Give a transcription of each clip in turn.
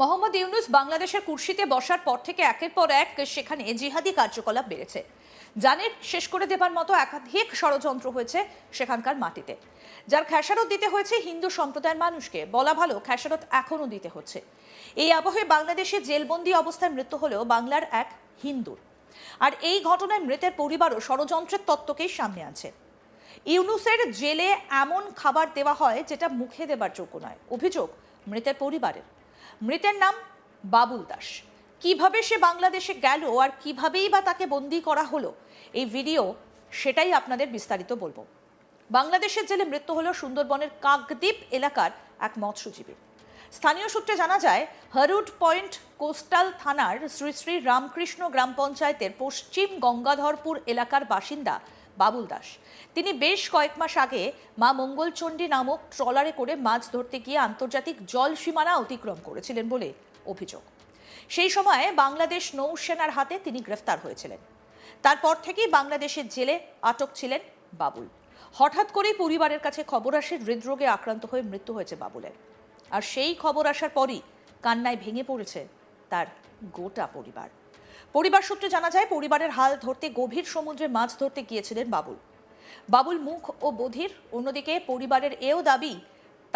মোহাম্মদ ইউনুস বাংলাদেশের কুর্সিতে বসার পর থেকে একের পর এক সেখানে জিহাদি কার্যকলাপ বেড়েছে। জানের শেষ করে দেবার মতো একাধিক ষড়যন্ত্র হয়েছে সেখানকার মাটিতে। যার খেসারত দিতে হয়েছে হিন্দু সম্প্রদায়ের মানুষকে, বলা ভালো খেসারত এখনও দিতে হচ্ছে। এই আবহে বাংলাদেশে জেলবন্দি অবস্থায় মৃত্যু হলেও বাংলার এক হিন্দুর। আর এই ঘটনায় মৃতের পরিবারও ষড়যন্ত্রের তত্ত্বকেই সামনে আছে ইউনুসের জেলে এমন খাবার দেওয়া হয় যেটা মুখে দেবার যোগ্য নয়। অভিযোগ, মৃতের পরিবারের। মৃতের নাম বাবুল দাস। কীভাবে সে বাংলাদেশে গেল আর কিভাবেই বা তাকে বন্দি করা হলো, এই ভিডিও সেটাই আপনাদের বিস্তারিত বলব। বাংলাদেশের জেলে মৃত্যু হলো সুন্দরবনের কাকদ্বীপ এলাকার এক মৎস্যজীবীর স্থানীয় সূত্রে জানা যায়, হরুড পয়েন্ট কোস্টাল থানার শ্রী শ্রী রামকৃষ্ণ গ্রাম পঞ্চায়েতের পশ্চিম গঙ্গাধরপুর এলাকার বাসিন্দা বাবুল দাস। তিনি বেশ কয়েক মাস আগে মা মঙ্গলচণ্ডী নামক ট্রলারে করে মাছ ধরতে গিয়ে আন্তর্জাতিক জল সীমানা অতিক্রম করেছিলেন বলে অভিযোগ। সেই সময়ে বাংলাদেশ নৌসেনার হাতে তিনি গ্রেফতার হয়েছিলেন। তারপর থেকেই বাংলাদেশের জেলে আটক ছিলেন বাবুল। হঠাৎ করেই পরিবারের কাছে খবর আসে, হৃদরোগে আক্রান্ত হয়ে মৃত্যু হয়েছে বাবুলের। আর সেই খবর আসার পরই কান্নায় ভেঙে পড়েছে তার গোটা পরিবার। পরিবার সূত্রে জানা যায়, পরিবারের হাল ধরতে গভীর সমুদ্রে মাছ ধরতে গিয়েছিলেন বাবুল। বাবুল মুখ ও বধির, অন্যদিকে পরিবারের এও দাবি,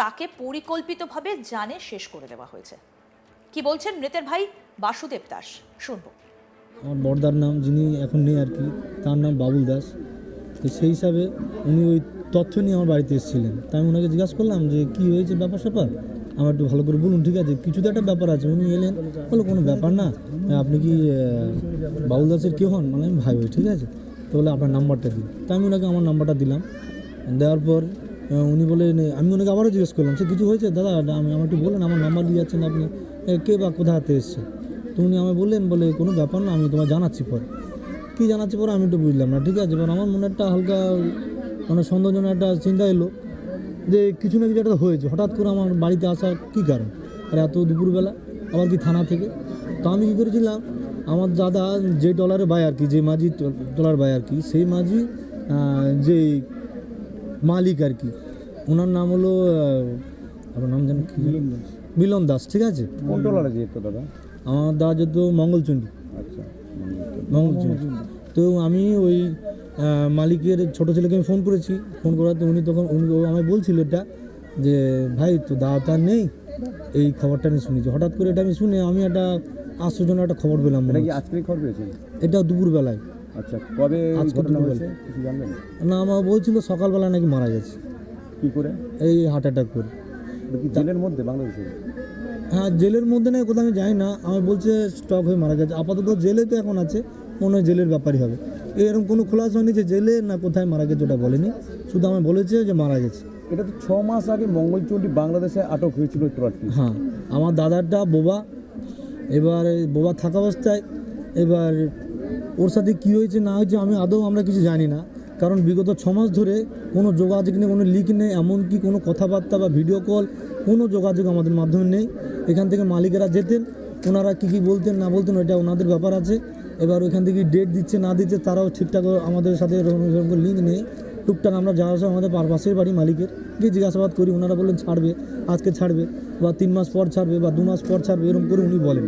তাকে পরিকল্পিতভাবে জানে শেষ করে দেওয়া হয়েছে। কি বলছেন মৃতের ভাই বাসুদেব দাস? শুনব। আমার বড়দার নাম যিনি এখন নেই আর কি, তার নাম বাবুল দাস। তো সেই হিসাবে উনি ওই তথ্য নিয়ে আমার বাড়িতে এসেছিলেন। তাই আমি ওনাকে জিজ্ঞাসা করলাম যে, কী হয়েছে ব্যাপার স্যাপার আমার একটু ভালো করে বলুন, ঠিক আছে? কিছু তো একটা ব্যাপার আছে, উনি এলেন। বলে, কোনো ব্যাপার না। আপনি কি বাবুল দাসের কে হন? মানে আমি ভাই, ঠিক আছে? তো বলে, আপনার নাম্বারটা দিন। তা আমি ওনাকে আমার নাম্বারটা দিলাম। দেওয়ার পর উনি বলে আমি ওনাকে আবারও জিজ্ঞেস করলাম, সে কিছু হয়েছে? দাদা আমি আমার একটু বলেন আমার নাম্বার দিয়ে যাচ্ছেন আপনি। কে বা কোথা হাতে এসছে? তো উনি আমায় বললেন, বলে, কোনো ব্যাপার না, আমি তোমায় জানাচ্ছি পরে। কী জানাচ্ছি পরে আমি একটু বুঝলাম না, ঠিক আছে? এবার আমার মনে একটা হালকা মানে সন্দেহজনক একটা চিন্তা এলো। যে কিছু না কিছু একটা হয়েছে। হঠাৎ করে আমার বাড়িতে আসার কী কারণ? আর এত দুপুরবেলা আবার কি থানা থেকে? তো আমি কী করেছিলাম আমার দাদা যে ডলারে বাই আর কি যে মাঝি ডলার বাই আর কি সেই মাঝি যে মালিক আর কি ওনার নাম হলো আপনার নাম জানেন কি মিলন দাস। ঠিক আছে? কোন টলারে যেত দাদা? আমার দাদা যেত মঙ্গলচণ্ডী। আচ্ছা মঙ্গলচণ্ডী। তো আমি ওই মালিকের ছোট ছেলেকে আমি ফোন করেছি। ফোন করাতে উনি তখন উনি আমায় বলছিল এটা যে ভাই তো দাদা তো আর নেই। এই খবরটা আমি শুনেছি। হঠাৎ করে এটা আমি শুনে আমি একটা আশ্চর্যজনক একটা খবর পেলাম এটা কি। আজকের খবর পেয়েছেন? এটা দুপুরবেলায়। আচ্ছা কবে আজকে ঘটনা দুপুরবেলা। কিছু জানবেন? না আমার বলছিল সকালবেলা নাকি মারা গেছে। কি করে? এই হার্ট অ্যাটাক করে। জেলের মধ্যে বাংলাদেশে হ্যাঁ জেলের মধ্যে নেই কোথাও আমি যাই না। আমি বলছে স্টক হয়ে মারা গেছে। আপাতত জেলে তো এখন আছে মনে হয় জেলের ব্যাপারই হবে। এরকম কোনো খোলাসা হয়নি যে জেলে না কোথায় মারা গেছে ওটা বলেনি। শুধু আমি বলেছে যে মারা গেছে। এটা তো ছ মাস আগে মঙ্গলচণ্ডী বাংলাদেশে আটক হয়েছিল ওই ট্রলারটি হ্যাঁ আমার দাদারটা বোবা এবার বোবা থাকা অবস্থায় এবার ওর সাথে কী হয়েছে না হয়েছে আমি আদৌ আমরা কিছু জানি না। কারণ বিগত ছ মাস ধরে কোনো যোগাযোগ নেই কোনো লিক নেই এমনকি কোনো কথাবার্তা বা ভিডিও কল কোনো যোগাযোগ আমাদের মাধ্যমে নেই। এখান থেকে মালিকেরা যেতেন ওনারা কী কী বলতেন না বলতেন ওইটা ওনাদের ব্যাপার আছে। এবার ওইখান থেকে ডেট দিচ্ছে, না দিচ্ছে, তারাও ঠিকঠাক আমাদের সাথে লিঙ্ক নেই। টুকটাক আমরা যাওয়ার সময় আমাদের পার পাশের বাড়ি মালিকের। গিয়ে জিজ্ঞাসাবাদ করি ওনারা বললেন ছাড়বে, আজকে ছাড়বে, বা তিন মাস পর ছাড়বে, বা দু মাস পর ছাড়বে, এরকম করে উনি বলেন।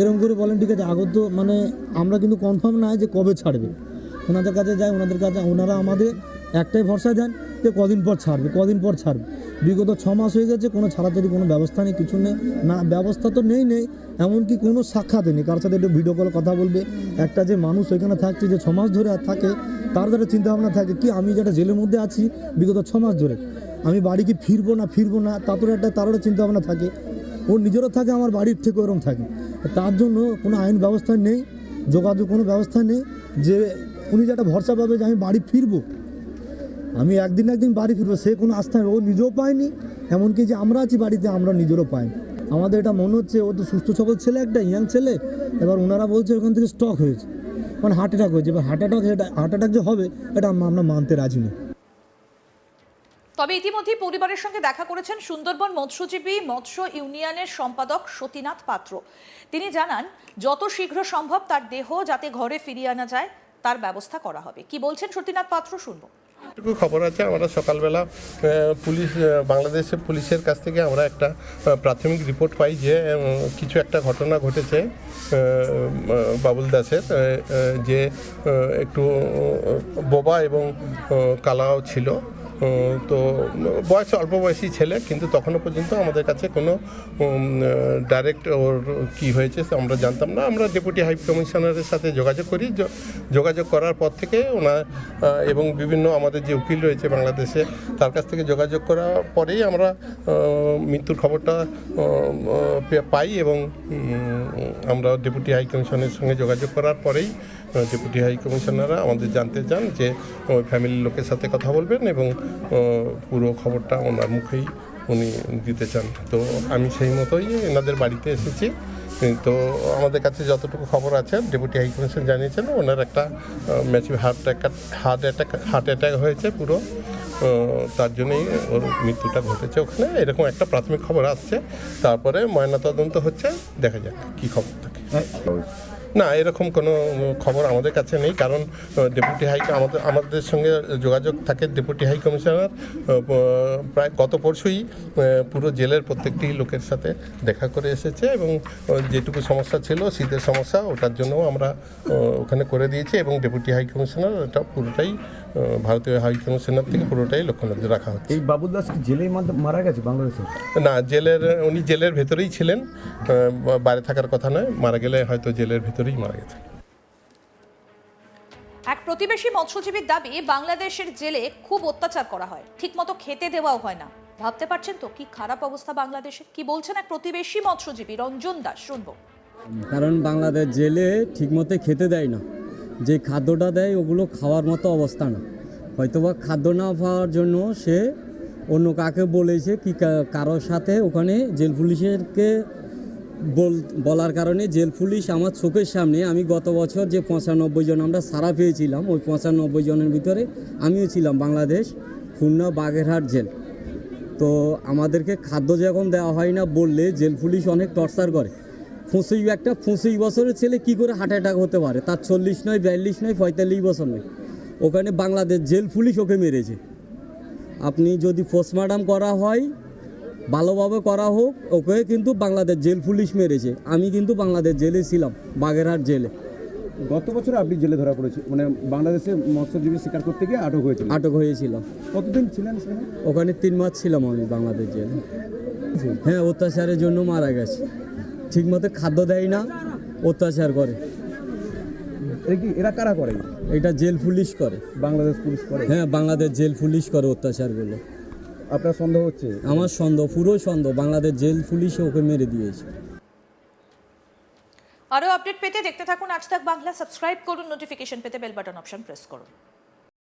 এরকম করে বলেন, ঠিক আছে, আগত মানে আমরা কিন্তু কনফার্ম নাই যে কবে ছাড়বে। ওনাদের কাছে যাই ওনাদের কাছে ওনারা আমাদের একটাই ভরসা দেন যে কদিন পর ছাড়বে, কদিন পর ছাড়বে। বিগত ছ মাস হয়ে গেছে, কোনো ছাড়াছাড়ি, কোনো ব্যবস্থা নেই, কিছু নেই। না, ব্যবস্থা তো নেই নেই, এমনকি কোনো সাক্ষাৎ নেই। কার সাথে একটু ভিডিও কল কথা বলবে। একটা যে মানুষ ওইখানে থাকছে, যে ছ মাস ধরে আর থাকে, তার দ্বারা চিন্তাভাবনা থাকে, কি আমি যেটা জেলের মধ্যে আছি বিগত ছ মাস ধরে, আমি বাড়ি কি ফিরবো না ফিরবো না তারপরে একটা তারও চিন্তাভাবনা থাকে। ওর নিজেরও থাকে, আমার বাড়ির থেকে ওরকম থাকে। তার জন্য কোনো আইন ব্যবস্থা নেই, যোগাযোগ কোনো ব্যবস্থা নেই, যে উনি যেটা ভরসা পাবে যে আমি বাড়ি ফিরবো। আমি একদিন একদিন বাড়ি ফিরবো। সে কোনো আস্থা ও নিজেও পায়নি। এমনকি যে আমরা আছি বাড়িতে, আমরা নিজেরও পাইনি আমাদের এটা মনে হচ্ছে, ও তো সুস্থ সবল ছেলে একটা, ইয়াং ছেলে। এবার ওনারা বলছে ওখান থেকে স্টক হয়েছে। মানে হার্ট অ্যাটাক হয়েছে। এবার হার্ট অ্যাটাক এটা হার্ট অ্যাটাক যে হবে, এটা আমরা মানতে রাজি না তবে ইতিমধ্যেই পরিবারের সঙ্গে দেখা করেছেন সুন্দরবন মৎস্যজীবী মৎস্য ইউনিয়নের সম্পাদক সতীনাথ পাত্র। তিনি জানান, যত শীঘ্র সম্ভব তার দেহ যাতে ঘরে ফিরিয়ে আনা যায়, তার ব্যবস্থা করা হবে। কি বলছেন সতীনাথ পাত্র শুনব। যেটুকু খবর আছে, আমরা সকালবেলা পুলিশ বাংলাদেশের পুলিশের কাছ থেকে আমরা একটা প্রাথমিক রিপোর্ট পাই যে কিছু একটা ঘটনা ঘটেছে বাবুল দাসের যে একটু বোবা এবং কালাও ছিল। তো বয়স অল্প বয়সী ছেলে, কিন্তু তখনও পর্যন্ত আমাদের কাছে কোনো ডাইরেক্ট ওর কী হয়েছে আমরা জানতাম না। আমরা ডেপুটি হাই কমিশনারের সাথে যোগাযোগ করি। যোগাযোগ করার পর থেকে ওনার এবং বিভিন্ন আমাদের যে উকিল রয়েছে বাংলাদেশে, তার কাছ থেকে যোগাযোগ করার পরেই আমরা মৃত্যুর খবরটা পাই এবং আমরা ডেপুটি হাই কমিশনের সঙ্গে যোগাযোগ করার পরেই ডেপুটি হাই কমিশনাররা আমাদের জানতে চান যে ওই ফ্যামিলির লোকের সাথে কথা বলবেন এবং পুরো খবরটা ওনার মুখেই উনি দিতে চান। তো আমি সেই মতোই এনাদের বাড়িতে এসেছি। তো আমাদের কাছে যতটুকু খবর আছে, ডেপুটি হাই কমিশন জানিয়েছেন, ওনার একটা massive heart attack heart attack heart attack হয়েছে পুরো। তার জন্যই ওর মৃত্যুটা ঘটেছে ওখানে। এরকম একটা প্রাথমিক খবর আসছে। তারপরে ময়নাতদন্ত হচ্ছে। দেখা যাক কী খবর থাকে। না, এরকম কোনো খবর আমাদের কাছে নেই, কারণ ডেপুটি হাই আমাদের আমাদের সঙ্গে যোগাযোগ থাকে ডেপুটি হাই কমিশনার প্রায় গত পরশুই পুরো জেলের প্রত্যেকটি লোকের সাথে দেখা করে এসেছে এবং যেটুকু সমস্যা ছিল, শীতের সমস্যা, ওটার জন্য আমরা ওখানে করে দিয়েছি এবং ডেপুটি হাই কমিশনার এটা পুরোটাই ভারতীয় হাই কমিশনার থেকে পুরোটাই লক্ষ্য নজর রাখা হচ্ছে। এই বাবুল দাস কি জেলেই মার- মারা গেছে বাংলাদেশে? না জেলের উনি জেলের ভেতরেই ছিলেন। বাইরে থাকার কথা নয় মারা গেলে হয়তো জেলের ভেতরেই মারা গেছে। এক প্রতিবেশী মৎস্যজীবীর দাবি বাংলাদেশের জেলে খুব অত্যাচার করা হয়। ঠিকমতো খেতে দেওয়াও হয় না। ভাবতে পারছেন তো কি খারাপ অবস্থা বাংলাদেশে? কি বলছেন এক প্রতিবেশী মৎস্যজীবী রঞ্জন দাস? শুনব। কারণ বাংলাদেশ জেলে ঠিকমতো খেতে দেয় না। যে খাদ্যটা দেয় ওগুলো খাওয়ার মতো অবস্থা না। হয়তোবা খাদ্য না পাওয়ার জন্য সে অন্য কাকে বলেছে কি কারোর সাথে ওখানে জেল পুলিশেরকে বল, বলার কারণে জেল পুলিশ আমার চোখের সামনে, আমি গত বছর যে পঁচানব্বই জন আমরা সারা পেয়েছিলাম, ওই পঁচানব্বই জনের ভিতরে আমিও ছিলাম বাংলাদেশ খুলনা বাগেরহাট জেল। তো আমাদেরকে খাদ্য যখন দেওয়া হয় না বললে জেল পুলিশ অনেক টর্চার করে। পঁচিশ একটা পঁচিশ বছরের ছেলে কি করে হার্ট অ্যাটাক হতে পারে? তার চল্লিশ নয় বিয়াল্লিশ নয় পঁয়তাল্লিশ বছর নয়। ওখানে বাংলাদেশ জেল পুলিশ ওকে মেরেছে। আপনি যদি পোস্টমার্টাম করা হয় ভালোভাবে করা হোক ওকে কিন্তু বাংলাদেশ জেল পুলিশ মেরেছে। আমি কিন্তু বাংলাদেশ জেলে ছিলাম বাগেরহাট জেলে। গত বছর আপনি জেলে ধরা পড়েছে মানে বাংলাদেশে মৎস্যজীবী শিকার করতে গিয়ে আটক হয়েছিল আটক হয়েছিলাম। কতদিন ছিলেন ওখানে তিন মাস ছিলাম আমি বাংলাদেশ জেলে। হ্যাঁ অত্যাচারের জন্য মারা গেছে। ঠিকমতো খাদ্য দেয় না অত্যাচার করে। এরা কি এরা কারা করে? এটা জেল পুলিশ করে। বাংলাদেশ পুলিশ করে? হ্যাঁ বাংলাদেশ জেল পুলিশ করে অত্যাচারগুলো। আপনার সন্দেহ হচ্ছে? আমার সন্দেহ পুরো সন্দেহ বাংলাদেশ জেল পুলিশে ওকে মেরে দিয়েছে। আরও আপডেট পেতে দেখতে থাকুন আজ তাক বাংলা সাবস্ক্রাইব করুন নোটিফিকেশন পেতে বেল বাটন অপশন প্রেস করুন।